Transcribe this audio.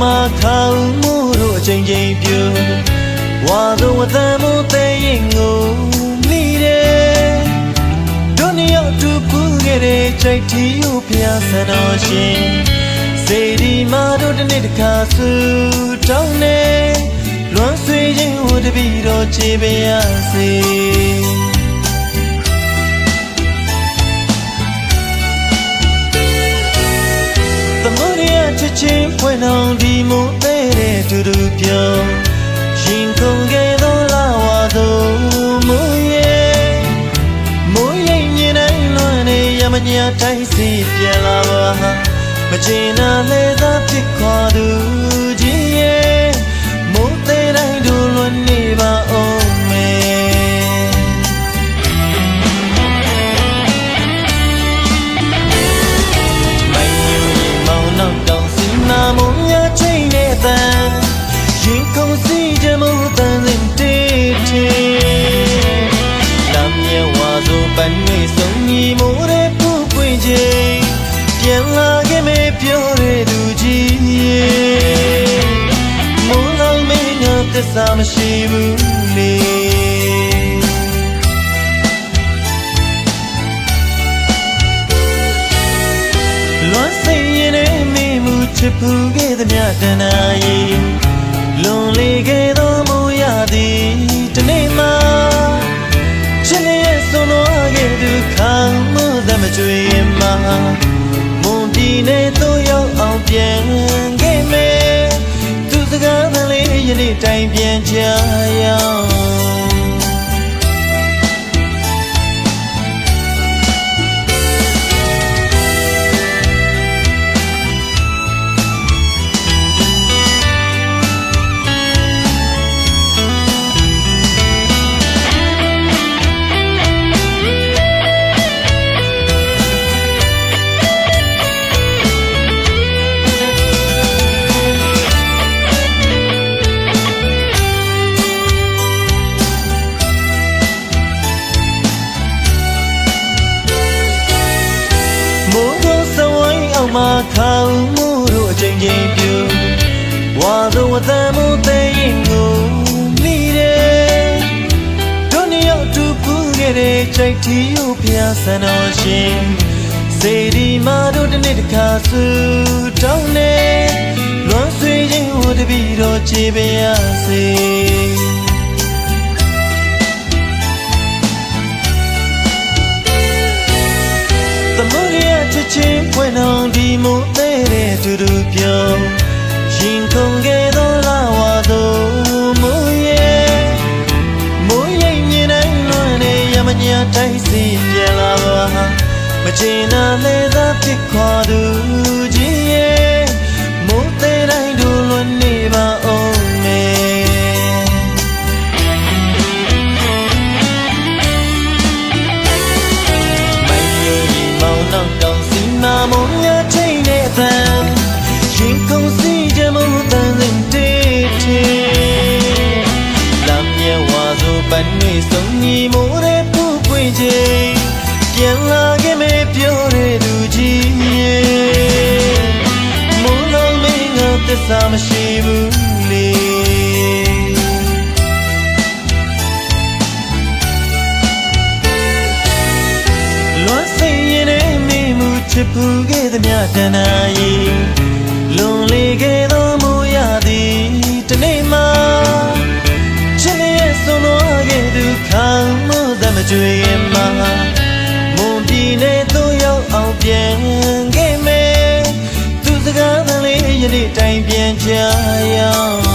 အောင်မှာခေါင်းမှုတို့အချိန်ချင်းပြူဝါသောဝသံမှုတဲ့ရင်ကိုမိတယ်တို့နှစ်ယောက်တူပူခဲ့တဲ့ချိန်တီကိုဖျားဆန်တော်ရှင်စေဒီမာတို့တစ်နေ့တစ်ခါဆူတောင်းနေလွမ်းဆွေးခြင်းဟိုတပီတော့ခြေပါရစေ စ်ချင်းဖွင့်အောင်ဒီမုန်တဲ့တဲ့တူတူပြောင်းရင်ခုန်ခဲ့သောလာဝါသောမူရဲ့မူရဲ့မြင်တိုင်းလွန်နေရမညာတိုင်းစီပြန်လာပါမချင်နာလေသာဖြစ်ခွာသူ လာခဲ့မေပြောတဲ့သူကြီးရဲ့မိုးလောင်မင်းငါသစ္စာမရှိဘူးလေလွန်စိတ်ရင်နဲ့မိမှုချစ်ဖူးခဲ့သည်မြတ်တနာရီလွန်လေခဲ့သောမူရသည်တနေ့မှချစ်လျက်ဆုံးတော့ခဲ့သူခံမှုသမကြွေမှာမွ န်ပြည်နဲ့တို့ရောက်အောင်ပြန်ခဲ့မယ်သူစကားသံလေးယနေ့တိုင်ပြန်ချရ မှာခေါင်းမှုတို့အချိန်ချင်းပြူဝါသောဝသံမှုတဲ့ရင်ကိုမိတယ်တို့နှစ်ယောက်တူပူခဲ့တဲ့ချိန်တီကိုဖျားဆန်တော်ရှင်စေဒီမာတို့တစ်နေ့တစ်ခါဆူတောင်းနေလွန်ဆွေးခြင်းဟိုတပီတော့ခြေပါရစေ မုန်တဲ့တဲ့တူတူပြောင်းရင်ခုန်ခဲ့သောလာဝါသောမူရဲ့မူရဲ့မြင်တိုင်းလွန်နေရမညာတိုင်းစီပြန်လာပါမချင်နာလေသာဖြစ်ခွာသူကြီးရဲ့ ပန်းနေဆုံးညီမိုးတဲ့ပူပွင့်ချိန်ပြန်လာခဲ့မေပြောတဲ့သူကြီးရဲ့မိုးလုံးမင်းငါသစ္စာမရှိဘူးလေလွန်စိတ်ရင်နဲ့မိမှုချစ်ဖူးခဲ့သည်မြတ်တနာရီလွန်လေခဲ့သောမူရသည် ကြွေမှာမွန်ပြည်နဲ့တို့ရောက်အောင်ပြန်ခဲ့မယ်သူစကားသံလေးယနေ့တိုင်ပြန်ချရ